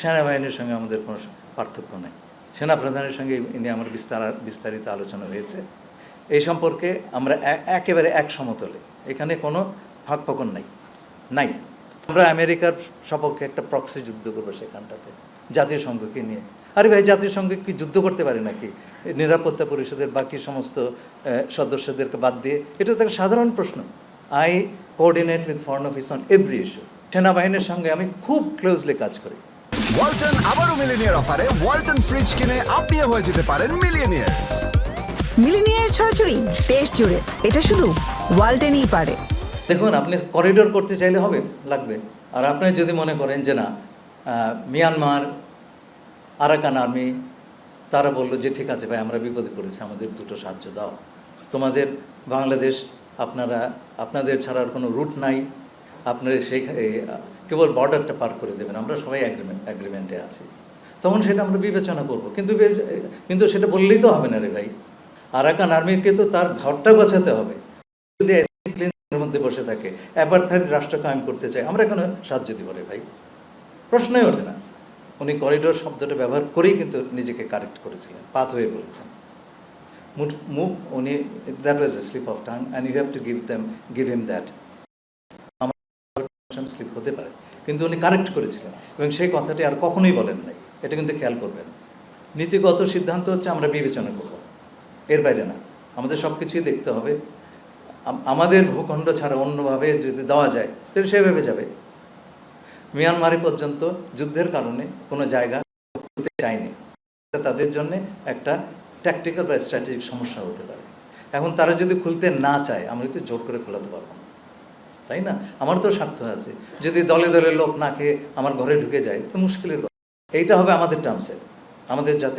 সেনাবাহিনীর সঙ্গে আমাদের কোনো পার্থক্য নেই। সেনাপ্রধানের সঙ্গে ইনি আমার বিস্তার, বিস্তারিত আলোচনা হয়েছে। এই সম্পর্কে আমরা একেবারে এক সমতলে। এখানে কোনো ফাঁক ফকন নাই। নাই। আমরা আমেরিকার সপক্ষে একটা প্রক্সি যুদ্ধ করব সেখানটাতে। জাতীয় সংঘকে নিয়ে। আরে ভাই জাতীয় সংঘ কি যুদ্ধ করতে পারে নাকি? নিরাপত্তা পরিষদের বাকি সমস্ত সদস্যদেরকে বাদ দিয়ে? এটা তো একটা সাধারণ প্রশ্ন। I coordinate with foreign office on every issue সেনাবাহিনীর সঙ্গে আমি খুব ক্লোজলি কাজ করি। ওয়ালটন আবারও মিলিনিয়ার অফারে ওয়ালটন ফ্রিজ কিনে আপনিও হয়ে যেতে পারেন মিলিয়নিয়ার। মিলিনিয়ার ছড়াছড়ি দেশ জুড়ে। এটা শুধু ওয়ালটেনই পারে। দেখুন আপনি করিডোর করতে চাইলে হবে লাগবে। আর আপনি যদি মনে করেন যে না মিয়ানমার আরাকান আর্মি তারা বলল যে ঠিক আছে ভাই আমরা বিপদে পড়েছি আমাদের দুটো সাহায্য দাও। তোমাদের বাংলাদেশ আপনারা আপনাদের ছাড়া আর কোনো রুট নাই। আপনারা সেই কেবল বর্ডারটা পার করে দেবেন, আমরা সবাই অ্যাগ্রিমেন্ট অ্যাগ্রিমেন্টে আছি। তখন সেটা আমরা বিবেচনা করব। কিন্তু কিন্তু সেটা বললেই তো হবে না রে ভাই। আরাকান আর্মিকে তো তার ঘরটা গোছাতে হবে। যদি ক্লিনের মধ্যে বসে থাকে অ্যাপার্থাইড রাষ্ট্র কায়েম করতে চায়, আমরা কেন সাহায্য দিব রে ভাই? প্রশ্নই ওঠে না। উনি করিডোর শব্দটা ব্যবহার করেই কিন্তু নিজেকে কারেক্ট করেছিলেন, পাথ হয়ে বলেছেন। মুভ উনি that was a slip of tongue and you have to give them give him that slip হতে পারে। কিন্তু উনি কারেক্ট করেছিলেন এবং সেই কথাটি আর কখনোই বলেন নাই। এটা কিন্তু খেয়াল করবেন। নীতিগত সিদ্ধান্ত হচ্ছে আমরা বিবেচনা করব। এর বাইরে না। আমাদের সব কিছুই দেখতে হবে। আমাদের ভূখণ্ড ছাড়া অন্যভাবে যদি দেওয়া যায়, তাহলে সেভাবে যাবে। মিয়ানমারে পর্যন্ত যুদ্ধের কারণে কোনো জায়গা খুলতে চায়নি। তাদের জন্য একটা ট্যাকটিক্যাল বা স্ট্র্যাটেজিক সমস্যা হতে পারে। এখন তারা যদি খুলতে না চায়, আমরা তো জোর করে খোলাতে পারব তাই না? আমার তো স্বার্থ আছে। যদি দলে দলে লোক না খেয়ে আমার ঘরে ঢুকে যায় তো মুশকিলের কথা। এইটা হবে আমাদের টার্মসে আমাদের আহ,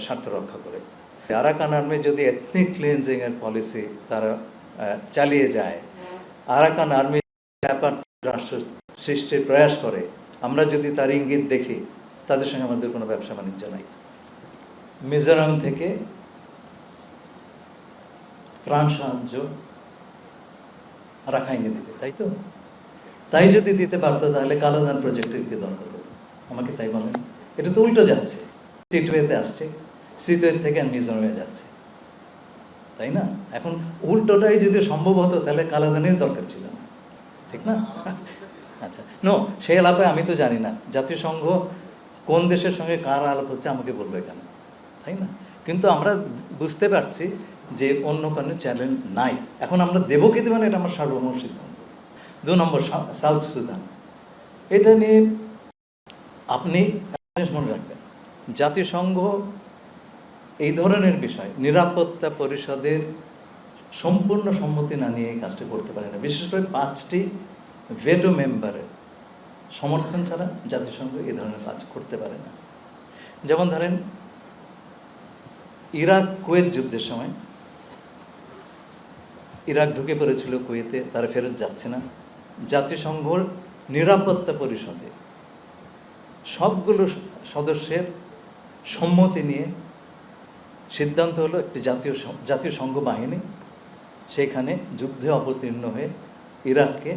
স্বার্থ রক্ষা করে। আরাকান আর্মি যদি এথনিক ক্লিনজিং এর পলিসি তারা চালিয়ে যায় আরাকান আর্মি ব্যাপার রাষ্ট্র সৃষ্টির প্রয়াস করে আমরা যদি তার ইঙ্গিত দেখি তাদের সঙ্গে আমাদের কোনো ব্যবসা বাণিজ্য নাই। মিজোরাম থেকে ত্রাণ সাহায্য রাখাইনে দিবে তাই তো? তাই যদি দিতে পারতো, তাহলে কালাদান প্রজেক্টের কি দরকার হতো। আমাকে তাই বলেন এটা তো উল্টো যাচ্ছে। সিটওয়েতে আসছে। সিটওয়ে থেকে মিজোরামে যাচ্ছে। তাই না? এখন উল্টোটাই যদি সম্ভব হতো, তাহলে কালাদানের দরকার ছিল না। ঠিক না? আচ্ছা নো সেই আলাপে আমি তো জানি না। জাতিসংঘ কোন দেশের সঙ্গে কার আলাপ হচ্ছে আমাকে বলবে কেন? তাই না? কিন্তু আমরা বুঝতে পারছি যে অন্য কোনো চ্যালেঞ্জ নাই। এখন আমরা দেবো কি দেবো না, এটা আমার সার্বভৌম সিদ্ধান্ত। দু নম্বর সাউথ সুদান। এটা নিয়ে আপনি মনে রাখবেন, জাতিসংঘ এই ধরনের বিষয়, নিরাপত্তা পরিষদের সম্পূর্ণ সম্মতি না নিয়ে এই কাজটি করতে পারে না। বিশেষ করে পাঁচটি ভেটো মেম্বারের সমর্থন ছাড়া জাতিসংঘ এই ধরনের কাজ করতে পারে না। যেমন ধরেন ইরাক কুয়েত যুদ্ধের সময় ইরাক ঢুকে পড়েছিল কুয়েতে, তারা ফেরত যাচ্ছে না। জাতিসংঘর নিরাপত্তা পরিষদে সবগুলো সদস্যের সম্মতি নিয়ে সিদ্ধান্ত হলো একটি জাতীয় জাতীয় সংঘ বাহিনী সেইখানে যুদ্ধে অবতীর্ণ হয়ে ইরাককে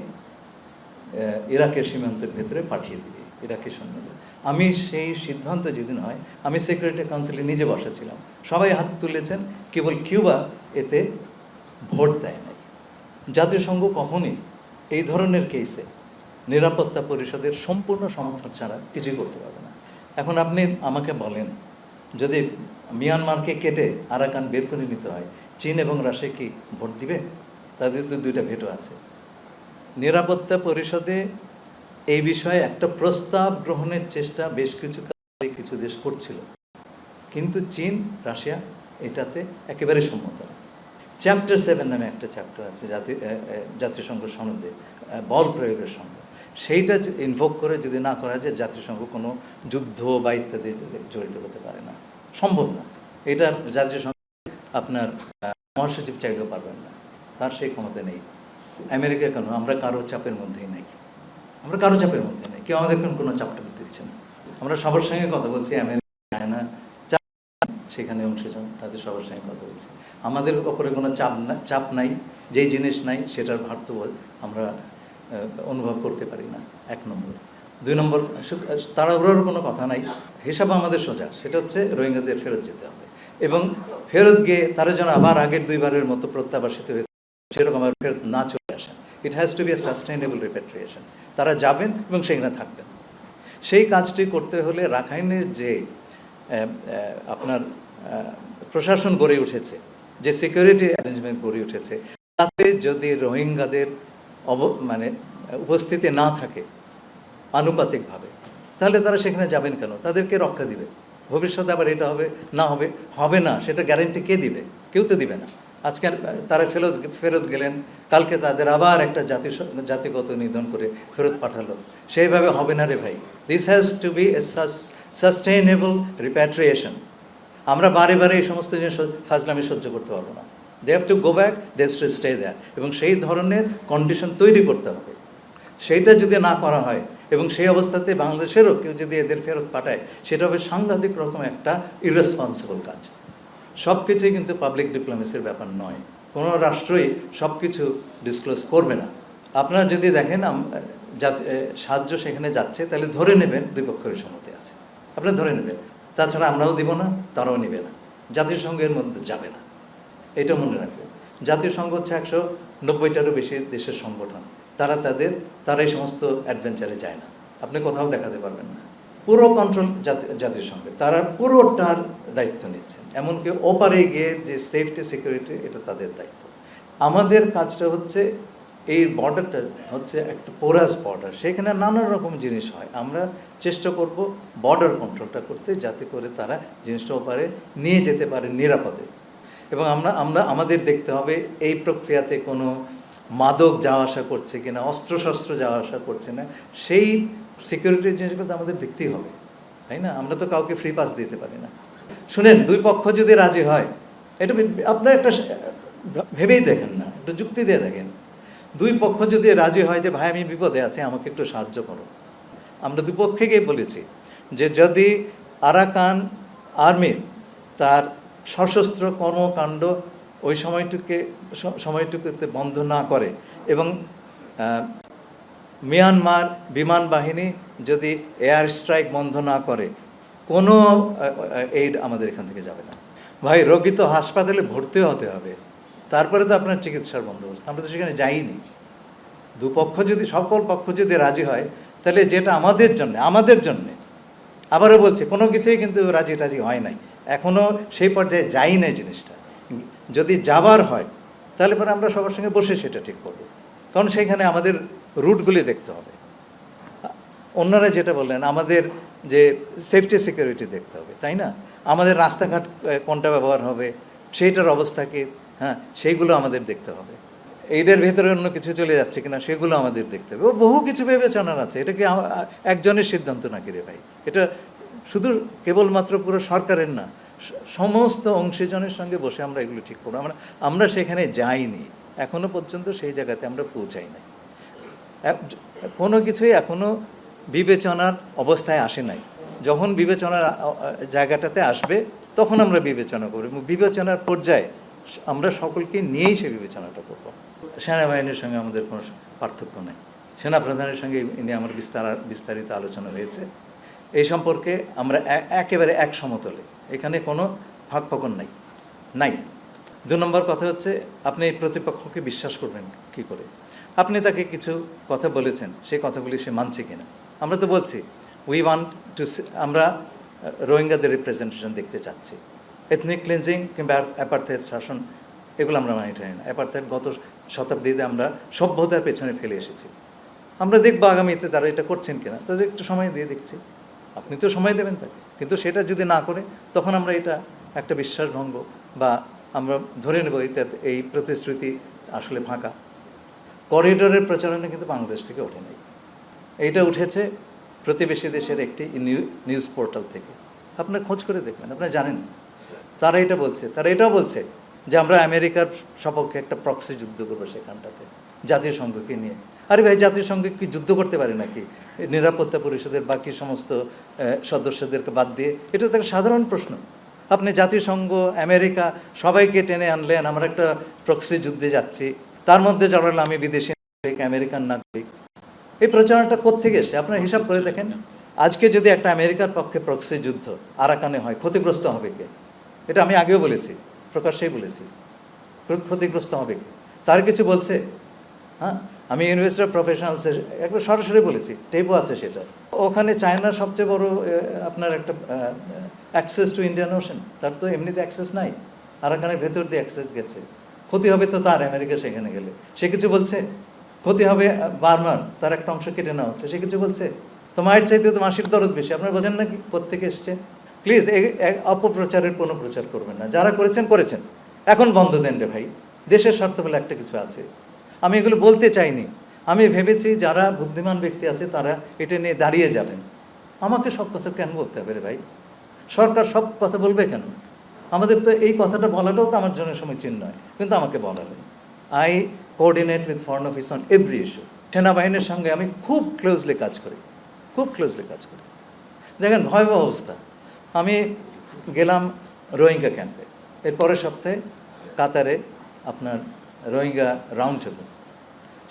ইরাকের সীমান্তের ভেতরে পাঠিয়ে দিবে ইরাকের সৈন্যদের। আমি সেই সিদ্ধান্ত যেদিন হয়, আমি সিকিউরিটি কাউন্সিলে নিজে বসেছিলাম। সবাই হাত তুলেছেন, কেবল কিউবা এতে ভোট দেয় নাই। জাতীয় সংঘ কখনই এই ধরনের কেসে নিরাপত্তা পরিষদের সম্পূর্ণ সমর্থন ছাড়া কিছুই করতে পারবে না। এখন আপনি আমাকে বলেন, যদি মিয়ানমারকে কেটে আরাকান বের করে নিতে হয়, চীন এবং রাশিয়া কি ভোট দিবে? তাদের তো দুইটা ভেটো আছে। নিরাপত্তা পরিষদে এই বিষয়ে একটা প্রস্তাব গ্রহণের চেষ্টা বেশ কিছু কিছু দেশ করছিল। কিন্তু চীন, রাশিয়া এটাতে একেবারে সম্মত না। চ্যাপ্টার সেভেন নামে একটা চ্যাপ্টার আছে এ, জাতিসংঘ সনদে বল প্রয়োগের সঙ্গে সেইটা ইনভোক করে যদি না করা যায় জাতিসংঘ কোনো যুদ্ধ বা ইত্যাদি জড়িত হতে পারে না। সম্ভব না। এটা জাতিসংঘ আপনার মহাসচিব চাইলেও পারবেন না। তার সেই ক্ষমতা নেই। আমেরিকা কেন? আমরা কারও চাপের মধ্যেই নাই। আমরা কারও চাপের মধ্যে নেই। কেউ আমাদের কোনো চাপটা দিচ্ছে না। আমরা সবার সঙ্গে কথা বলছি আমেরিকা চায়না সেখানে অংশীজন তাদের সবার সঙ্গে কথা বলছি। আমাদের ওপরে কোনো চাপ না, চাপ নাই, যেই জিনিস নাই সেটার ভার আমরা অনুভব করতে পারি না, এক নম্বর। দুই নম্বর তাড়াহুড়োর কোনো কথা নাই, হিসাব আমাদের সোজা, সেটা হচ্ছে রোহিঙ্গাদের ফেরত যেতে হবে। এবং ফেরত গিয়ে তারা যেন আবার আগের দুইবারের মতো প্রত্যাবাসিত হয়েছে সেরকম আর ফেরত না চলে আসেন। It has to be a sustainable repatriation তারা যাবেন এবং সেখানে থাকবেন। সেই কাজটি করতে হলে রাখাইনের যে আপনার প্রশাসন গড়ে উঠেছে, যে সিকিউরিটি অ্যারেঞ্জমেন্ট গড়ে উঠেছে, তাতে যদি রোহিঙ্গাদের অব মানে উপস্থিতি না থাকে আনুপাতিকভাবে, তাহলে তারা সেখানে যাবেন কেন? তাদেরকে রক্ষা দিবে। ভবিষ্যতে আবার এটা হবে, না হবে হবে না, সেটা গ্যারেন্টি কে দিবে? কেউ তো দিবে না। আজকে তারা ফেরত ফেরত গেলেন, কালকে তাদের আবার একটা জাতি জাতিগত নিধন করে ফেরত পাঠালো। সেইভাবে হবে না রে ভাই। This has to be a sustainable repatriation আমরা বারে বারে এই সমস্ত জিনিস ফাজলামি সহ্য করতে পারব না। They have to go back they to stay there এবং সেই ধরনের কন্ডিশন তৈরি করতে হবে। সেইটা যদি না করা হয়, এবং সেই অবস্থাতে বাংলাদেশেরও কেউ যদি এদের ফেরত পাঠায়, সেটা হবে সাংঘাতিক রকম একটা ইরেসপন্সিবল কাজ। সব কিছুই কিন্তু পাবলিক ডিপ্লোমেসির ব্যাপার নয়। কোনো রাষ্ট্রই সব কিছু ডিসক্লোজ করবে না। আপনারা যদি দেখেন সাহায্য সেখানে যাচ্ছে, তাহলে ধরে নেবেন দুই পক্ষের সম্মতি আছে। আপনারা ধরে নেবেন। তাছাড়া আমরাও দিব না, তারাও নেবে না। জাতিসংঘের মধ্যে যাবে না। এটা মনে রাখবেন জাতীয় সংঘ হচ্ছে একশো নব্বইটারও বেশি দেশের সংগঠন। তারা তাদের, তারা এই সমস্ত অ্যাডভেঞ্চারে যায় না। আপনি কোথাও দেখাতে পারবেন না। পুরো কন্ট্রোল জাতীয় সংঘের। তারা পুরোটার দায়িত্ব নিচ্ছেন এমনকি ওপারে গিয়ে যে সেফটি সিকিউরিটি এটা তাদের দায়িত্ব। আমাদের কাজটা হচ্ছে এই বর্ডারটা হচ্ছে একটা পোরাস বর্ডার সেখানে নানা রকম জিনিস হয়। আমরা চেষ্টা করব বর্ডার কন্ট্রোলটা করতে যাতে করে তারা জিনিসটা ওপারে নিয়ে যেতে পারে নিরাপদে। এবং আমরা আমরা, আমাদের দেখতে হবে এই প্রক্রিয়াতে কোনো মাদক যাওয়া আসা করছে কিনা, অস্ত্রশস্ত্র যাওয়া আসা করছে না, সেই সিকিউরিটির জিনিসগুলো আমাদের দেখতেই হবে, তাই না? আমরা তো কাউকে ফ্রি পাস দিতে পারি না। শুনেন, দুই পক্ষ যদি রাজি হয়, এটা আপনারা একটা ভেবেই দেখেন না, একটু যুক্তি দিয়ে দেখেন। দুই পক্ষ যদি রাজি হয় যে, ভাই, আমি বিপদে আছি, আমাকে একটু সাহায্য করো। আমরা দুই পক্ষেকেই বলেছি যে, যদি আরাকান আর্মি তার সশস্ত্র কর্মকাণ্ড ওই সময়টুকে সময়টুকুতে বন্ধ না করে এবং মিয়ানমার বিমান বাহিনী যদি এয়ার স্ট্রাইক বন্ধ না করে, কোনো এইড আমাদের এখান থেকে যাবে না। ভাই, রোগী তো হাসপাতালে ভর্তি হতে হবে। তারপরে তো আপনার চিকিৎসার বন্দোবস্ত। আমরা তো সেখানে যাইনি। দুপক্ষ যদি, সকল পক্ষ যদি রাজি হয়, তাহলে যেটা আমাদের জন্য, আমাদের জন্যে। আবারও বলছে, কোনো কিছুই কিন্তু রাজি টাজি হয় নাই। এখনও সেই পর্যায়ে যাই নাই জিনিসটা। যদি যাবার হয়, তাহলে পরে আমরা সবার সঙ্গে বসে সেটা ঠিক করব। কারণ সেখানে আমাদের রুটগুলি দেখতে হবে। অন্যরা যেটা বললেন, আমাদের যে সেফটি সিকিউরিটি দেখতে হবে, তাই না? আমাদের রাস্তাঘাট কোনটা ব্যবহার হবে, সেইটার অবস্থা কি? হ্যাঁ সেইগুলো আমাদের দেখতে হবে। এইটার ভেতরে অন্য কিছু চলে যাচ্ছে কিনা সেগুলো আমাদের দেখতে হবে। ও বহু কিছু বিবেচনার আছে। এটা কি একজনের সিদ্ধান্ত নাকি রে ভাই? এটা শুধু কেবলমাত্র পুরো সরকারের না সমস্ত অংশীজনের সঙ্গে বসে আমরা এগুলো ঠিক করব। আমরা আমরা সেখানে যাইনি। এখনও পর্যন্ত সেই জায়গাতে আমরা পৌঁছাই নাই। কোনো কিছুই এখনও বিবেচনার অবস্থায় আসে নাই। যখন বিবেচনার জায়গাটাতে আসবে, তখন আমরা বিবেচনা করব। বিবেচনার পর্যায়ে আমরা সকলকে নিয়েই সে বিবেচনাটা করব। সেনাবাহিনীর সঙ্গে আমাদের কোনো পার্থক্য নেই। সেনাপ্রধানের সঙ্গে নিয়ে আমার বিস্তার, বিস্তারিত আলোচনা হয়েছে। এই সম্পর্কে আমরা একেবারে এক সমতলে। এখানে কোনো ফাঁক ফকন নাই। নাই। দু নম্বর কথা হচ্ছে, আপনি প্রতিপক্ষকে বিশ্বাস করবেন কি করে? আপনি তাকে কিছু কথা বলেছেন, সেই কথাগুলি সে মানছে কিনা? আমরা তো বলছি উই ওয়ান্ট টু আমরা রোহিঙ্গাদের রিপ্রেজেন্টেশন দেখতে চাচ্ছি। এথনিক ক্লিনজিং কিংবা অ্যাপার্থেড শাসন, এগুলো আমরা মানি টানি না। অ্যাপার্থেড গত শতাব্দীতে আমরা সভ্যতার পেছনে ফেলে এসেছি। আমরা দেখব আগামীতে তারা এটা করছেন কিনা। তাদের একটু সময় দিয়ে দেখছি। আপনি তো সময় দেবেন তাকে। কিন্তু সেটা যদি না করে, তখন আমরা এটা একটা বিশ্বাসভঙ্গ বা আমরা ধরে নেব এই প্রতিশ্রুতি আসলে ফাঁকা। করিডোরের প্রচারণা কিন্তু বাংলাদেশ থেকে ওঠে নাই। এইটা উঠেছে প্রতিবেশী দেশের একটি নিউ- নিউজ পোর্টাল থেকে। আপনার খোঁজ করে দেখবেন। আপনারা জানেন তারা এটা বলছে, তারা এটাও বলছে যে আমরা আমেরিকার সপক্ষে একটা প্রক্সি যুদ্ধ করব সেখানটাতে, জাতিসংঘকে নিয়ে। আরে ভাই জাতীয় সংঘ কি যুদ্ধ করতে পারে নাকি? নিরাপত্তা পরিষদের বাকি সমস্ত সদস্যদেরকে বাদ দিয়ে? এটা তো একটা সাধারণ প্রশ্ন। আপনি জাতিসংঘ, আমেরিকা সবাইকে টেনে আনলেন, আমরা একটা প্রক্সি যুদ্ধে যাচ্ছি, তার মধ্যে জড়ালো আমি বিদেশি নাগরিক, আমেরিকান নাগরিক। এই প্রচারণাটা কোত্থেকে এসে আপনার হিসাব করে দেখেন। আজকে যদি একটা আমেরিকার পক্ষে প্রক্সি যুদ্ধ আরাকানে হয়, ক্ষতিগ্রস্ত হবে কে? এটা আমি আগেও বলেছি প্রকাশ্যেই বলেছি। ক্ষ- ক্ষতিগ্রস্ত হবে তার কিছু বলছে? হ্যাঁ? আমি ইউনিভার্সিটি অফ প্রফেশনালসের একবার সরাসরি বলেছি টেপও আছে সেটা। ওখানে চায়নার সবচেয়ে বড় আপনার একটা অ্যাক্সেস টু ইন্ডিয়ান ওশন তার তো এমনিতে অ্যাক্সেস নাই। আর আরাকানের ভেতর দিয়ে অ্যাক্সেস গেছে। ক্ষতি হবে তো তার আমেরিকা সেখানে গেলে। সে কিছু বলছে? ক্ষতি হবে আহ, বার্মার তার একটা অংশ কেটে নেওয়া হচ্ছে। সে কিছু বলছে? তো মায়ের চাইতে তো মাসির দরদ বেশি। আপনারা বোঝেন না কি কোথেকে এসছে? প্লিজ অপপ্রচারের কোনো প্রচার করবেন না। যারা করেছেন করেছেন। এখন বন্ধ দেন রে ভাই। দেশের স্বার্থ বলে একটা কিছু আছে। আমি এগুলো বলতে চাইনি। আমি ভেবেছি যারা বুদ্ধিমান ব্যক্তি আছে, তারা এটা নিয়ে দাঁড়িয়ে যাবেন। আমাকে সব কথা কেন বলতে হবে রে ভাই? সরকার সব কথা বলবে কেন? আমাদের তো এই কথাটা বলাটাও তো আমার জন্য সমীচীন নয় কিন্তু আমাকে বলালেন I coordinate with foreign office on every issue সেনাবাহিনীর সঙ্গে আমি খুব ক্লোজলি কাজ করি। খুব ক্লোজলি কাজ করি। দেখেন, ভয়াবহ অবস্থা। আমি গেলাম রোহিঙ্গা ক্যাম্পে। এর পরের সপ্তাহে কাতারে আপনার রোহিঙ্গা রাউন্ড টেবল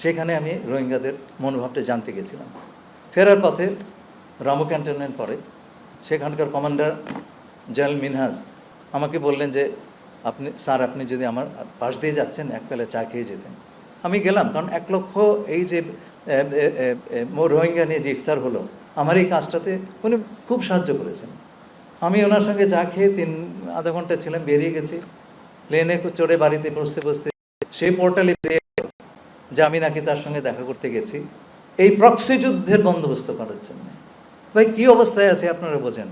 সেখানে আমি রোহিঙ্গাদের মনোভাবটা জানতে গেছিলাম। ফেরার পথে রামু ক্যান্টনমেন্ট পরে সেখানকার কমান্ডার জেনারেল মিনহাজ আমাকে বললেন যে, আপনি, স্যার, আপনি যদি আমার পাশ দিয়ে যাচ্ছেন, এক বেলা চা খেয়ে যেতেন। আমি গেলাম, কারণ এক লক্ষ এই যে রোহিঙ্গা নিয়ে যে ইফতার হলো, আমার এই কাজটাতে উনি খুব সাহায্য করেছেন। আমি ওনার সঙ্গে চা খেয়ে তিন আধা ঘণ্টা ছিলাম, বেরিয়ে গেছি। প্লেনে চড়ে বাড়িতে বসতে বসতে সেই পোর্টালে যে আমি নাকি তার সঙ্গে দেখা করতে গেছি, এই প্রক্সি যুদ্ধের বন্দোবস্ত করার জন্য। ভাই, কি অবস্থায় আছে আপনারা বোঝেন?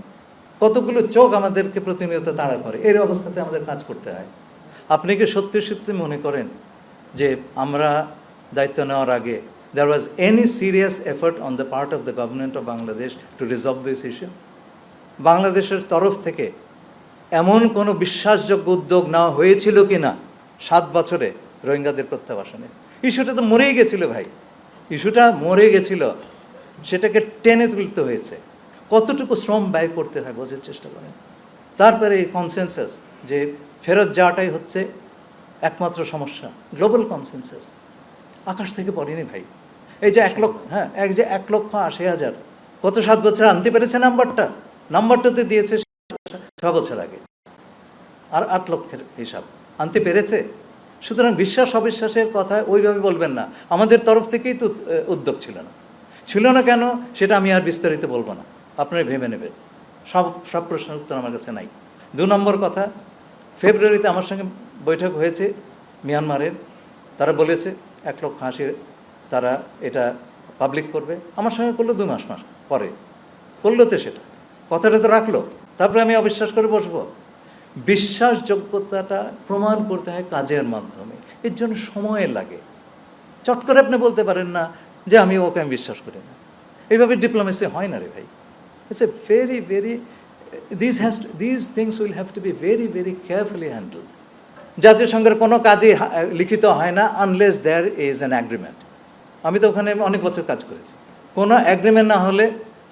কতগুলো চোখ আমাদেরকে প্রতিনিয়ত তাড়া করে। এর অবস্থাতে আমাদের কাজ করতে হয়। আপনি কি সত্যি সত্যি মনে করেন যে আমরা দায়িত্ব নেওয়ার আগে there was any serious effort on the part of the government of Bangladesh to resolve this issue বাংলাদেশের তরফ থেকে এমন কোনো বিশ্বাসযোগ্য উদ্যোগ নেওয়া হয়েছিল কি না? সাত বছরে রোহিঙ্গাদের প্রত্যাবাসনে। ইস্যুটা তো মরেই গেছিল ভাই। ইস্যুটা মরে গেছিল। সেটাকে টেনে তুলতে হয়েছে। কতটুকু শ্রম ব্যয় করতে হয় বোঝার চেষ্টা করেন। তারপরে এই কনসেনসাস যে ফেরত যাওয়াটাই হচ্ছে একমাত্র সমস্যা গ্লোবাল কনসেনসাস আকাশ থেকে পড়েনি ভাই। এই যে এক লক্ষ হ্যাঁ এক যে এক লক্ষ আশি হাজার। কত সাত বছর আনতে পেরেছে নাম্বারটা নাম্বারটাতে দিয়েছে ছ বছর আগে। আর আট লক্ষের হিসাব। আনতে পেরেছে? সুতরাং বিশ্বাস, অবিশ্বাসের কথা ওইভাবে বলবেন না। আমাদের তরফ থেকেই তো উদ্যোগ ছিল না। ছিল না কেন? সেটা আমি আর বিস্তারিত বলব না। আপনারা ভেবে নেবেন। সব সব প্রশ্নের উত্তর আমার কাছে নাই। দু নম্বর কথা, ফেব্রুয়ারিতে আমার সঙ্গে বৈঠক হয়েছে মিয়ানমারের। তারা বলেছে, এক লক্ষ আশি তারা এটা পাবলিক করবে। আমার সঙ্গে করল দু মাস মাস পরে। করল তো সেটা। কথাটা তো রাখল। তারপরে আমি অবিশ্বাস করে বসবো। বিশ্বাসযোগ্যতাটা প্রমাণ করতে হয় কাজের মাধ্যমে। এর জন্য সময় লাগে। চট করে আপনি বলতে পারেন না যে আমি ওকে আমি বিশ্বাস করি না। এইভাবে ডিপ্লোমেসি হয় না রে ভাই। It's a very very this has this things will have to be very very carefully handle জাতিসংঘের কোনো কাজই লিখিত হয় না unless there is an agreement আমি তো ওখানে অনেক বছর কাজ করেছি। কোনো অ্যাগ্রিমেন্ট না হলে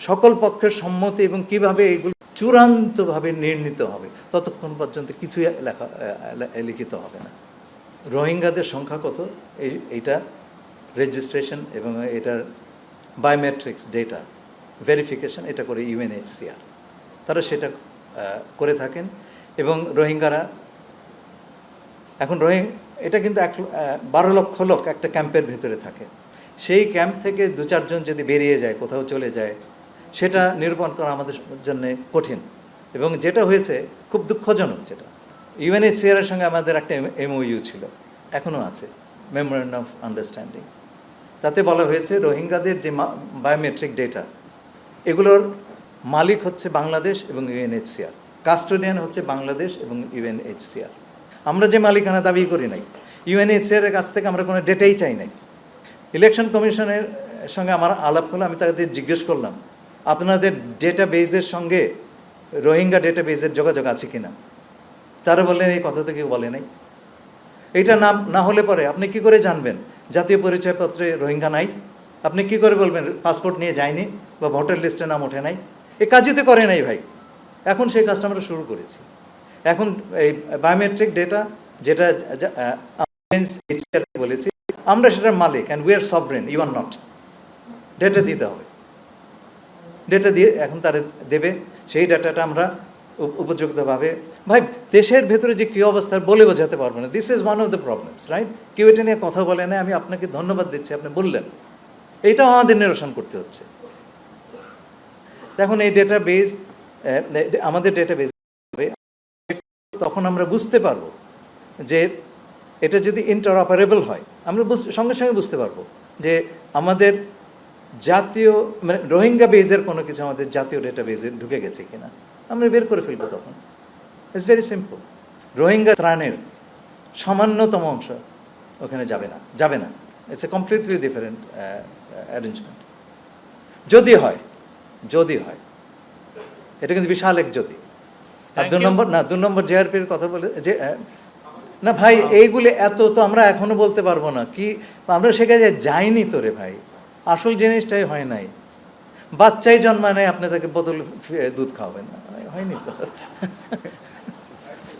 সকল পক্ষের সম্মতি এবং কীভাবে এগুলো চূড়ান্তভাবে নির্ণীত হবে, ততক্ষণ পর্যন্ত কিছুই লেখা লিখিত হবে না। রোহিঙ্গাদের সংখ্যা কত? এই, এইটা রেজিস্ট্রেশন এবং এটার বায়োমেট্রিক্স ডেটা ভেরিফিকেশন এটা করে ইউএনএইচসিআর তারা সেটা করে থাকেন এবং রোহিঙ্গারা এখন রোহিং, এটা কিন্তু এক বারো লক্ষ লোক একটা ক্যাম্পের ভেতরে থাকে। সেই ক্যাম্প থেকে দু চারজন যদি বেরিয়ে যায়, কোথাও চলে যায় সেটা নিরূপণ করা আমাদের জন্য কঠিন। এবং যেটা হয়েছে খুব দুঃখজনক যেটা। ইউএনএইচসিআরের সঙ্গে আমাদের একটা এমওইউ ছিল এখনও আছে মেমোরেন্ডাম অফ আন্ডারস্ট্যান্ডিং তাতে বলা হয়েছে রোহিঙ্গাদের যে বায়োমেট্রিক ডেটা এগুলোর মালিক হচ্ছে বাংলাদেশ এবং ইউএনএইচসিআর কাস্টোডিয়ান হচ্ছে বাংলাদেশ এবং ইউএনএইচসিআর আমরা যে মালিকানা দাবি করি নাই ইউএনএইচসিআর এর কাছ থেকে আমরা কোনো ডেটাই চাই নাই। ইলেকশন কমিশনের সঙ্গে আমার আলাপ হলো, আমি তাদের জিজ্ঞেস করলাম আপনাদের ডেটা বেজের সঙ্গে রোহিঙ্গা ডেটা বেজের যোগাযোগ আছে কিনা? তারা বললেন, এই কথা তো কেউ বলে নাই। এটা না না হলে পরে আপনি কি করে জানবেন? জাতীয় পরিচয়পত্রে রোহিঙ্গা নাই। আপনি কি করে বলবেন, পাসপোর্ট নিয়ে যায়নি বা ভোটার লিস্টে নাম ওঠে নাই? এ কাজই তো করে নাই ভাই। এখন সেই কাজটা আমরা শুরু করেছি। এখন এই বায়োমেট্রিক ডেটা যেটা কে বলেছি আমরা সেটার মালিক and we are sovereign you are not data দিতে হবে। ডেটা দিয়ে এখন তারা দেবে, সেই ডাটাটা আমরা উপযুক্তভাবে, ভাই, দেশের ভেতরে যে কী অবস্থা বলে বোঝাতে পারব না। This is one of the problems right কেউ এটা নিয়ে কথা বলে না আমি আপনাকে ধন্যবাদ দিচ্ছি, আপনি বললেন। এইটাও আমাদের নিরসন করতে হচ্ছে। এখন এই ডেটা বেস আমাদের ডেটা বেস তখন আমরা বুঝতে পারব যে এটা যদি ইন্টারঅপারেবল হয়, আমরা সঙ্গে সঙ্গে বুঝতে পারব যে আমাদের জাতীয় মানে রোহিঙ্গা বেজের কোনো কিছু আমাদের জাতীয় ডেটা বেজে ঢুকে গেছে কিনা আমরা বের করে ফেলব তখন। ইটস ভেরি সিম্পল রোহিঙ্গা ত্রাণের সামান্যতম অংশ ওখানে যাবে না যাবে না। It's a completely different arrangement যদি হয় যদি হয় এটা কিন্তু বিশাল এক যদি। আর দু নম্বর না দু নম্বর জেআরপির কথা বলে যে না ভাই এইগুলি এত তো আমরা এখনও বলতে পারব না। কি আমরা সেখানে যাইনি তো রে ভাই। আসল জিনিসটাই হয় নাই। বাচ্চাই জন্মায় নাই আপনি তাকে বোতল দুধ খাওয়াবেন হয়নি তো।